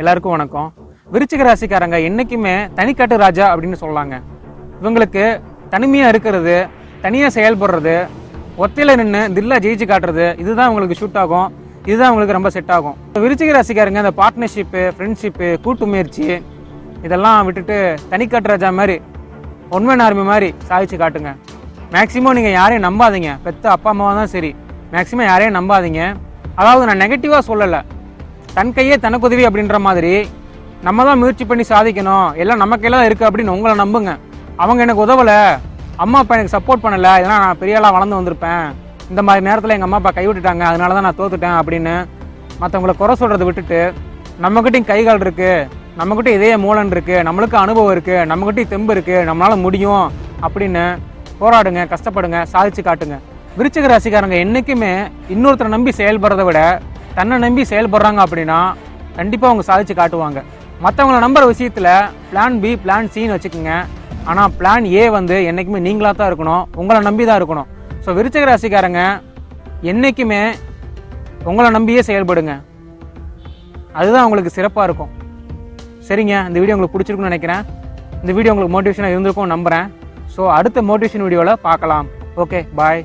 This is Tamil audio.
எல்லாருக்கும் வணக்கம். விருச்சிக ராசிக்காரங்க என்றைக்குமே தனிக்காட்டு ராஜா அப்படின்னு சொல்லாங்க இவங்களுக்கு தனிமையாக இருக்கிறது தனியாக செயல்படுறது ஒத்தையில் நின்று தில்லா ஜெயிச்சு காட்டுறது இதுதான் உங்களுக்கு ஷூட் ஆகும். இதுதான் உங்களுக்கு ரொம்ப செட் ஆகும். விருச்சிக ராசிக்காரங்க இந்த பார்ட்னர்ஷிப்பு ஃப்ரெண்ட்ஷிப்பு கூட்டு முயற்சி இதெல்லாம் விட்டுட்டு தனிக்காட்டு ராஜா மாதிரி ஒன்மேன் ஆர்மி மாதிரி சாதிச்சு காட்டுங்க. மேக்ஸிமம் நீங்கள் யாரையும் நம்பாதீங்க. பெற்ற அப்பா அம்மாவாக தான் சரி. மேக்ஸிமம் யாரையும் நம்பாதீங்க. அதாவது நான் நெகட்டிவாக சொல்லலை. தன் கையே தனக்குதவி அப்படின்ற மாதிரி நம்ம தான் முயற்சி பண்ணி சாதிக்கணும். எல்லாம் நம்ம கையில தான் இருக்குது அப்படின்னு உங்களை நம்புங்க. அவங்க எனக்கு உதவலை. அம்மா அப்பா எனக்கு சப்போர்ட் பண்ணலை. இதெல்லாம் நான் பெரிய ஆளாக வளர்ந்து வந்திருப்பேன். இந்த மாதிரி நேரத்தில் எங்கள் அம்மா அப்பா கைவிட்டுட்டாங்க அதனால தான் நான் தோத்துட்டேன் அப்படின்னு மற்றவங்கள குறை சொல்கிறத விட்டுட்டு நம்மக்கிட்டையும் கைகால் இருக்குது நம்மக்கிட்ட இதய மூலன் இருக்குது நம்மளுக்கு அனுபவம் இருக்குது நம்மக்கிட்டையும் தெம்பு இருக்குது நம்மளால் முடியும் அப்படின்னு போராடுங்க கஷ்டப்படுங்க சாதிச்சு காட்டுங்க. விருச்சிக ராசிக்காரங்க என்றைக்குமே இன்னொருத்தரை நம்பி செயல்படுறதை விட தன்னை நம்பி செயல்படுறாங்க அப்படின்னா கண்டிப்பாக அவங்க சாதிச்சு காட்டுவாங்க. மற்றவங்கள நம்புற விஷயத்தில் பிளான் பி பிளான் சின்னு வச்சுக்கோங்க. ஆனால் பிளான் ஏ வந்து என்றைக்குமே நீங்களாக தான் இருக்கணும். உங்களை நம்பி தான் இருக்கணும். ஸோ விருச்சக ராசிக்காரங்க என்றைக்குமே உங்களை நம்பியே செயல்படுங்க. அதுதான் உங்களுக்கு சிறப்பாக இருக்கும். சரிங்க இந்த வீடியோ உங்களுக்கு பிடிச்சிருக்குன்னு நினைக்கிறேன். இந்த வீடியோ உங்களுக்கு மோட்டிவேஷனாக இருந்திருக்கும் நம்புகிறேன் ஸோ அடுத்த மோட்டிவேஷன் வீடியோவில் பார்க்கலாம். Okay bye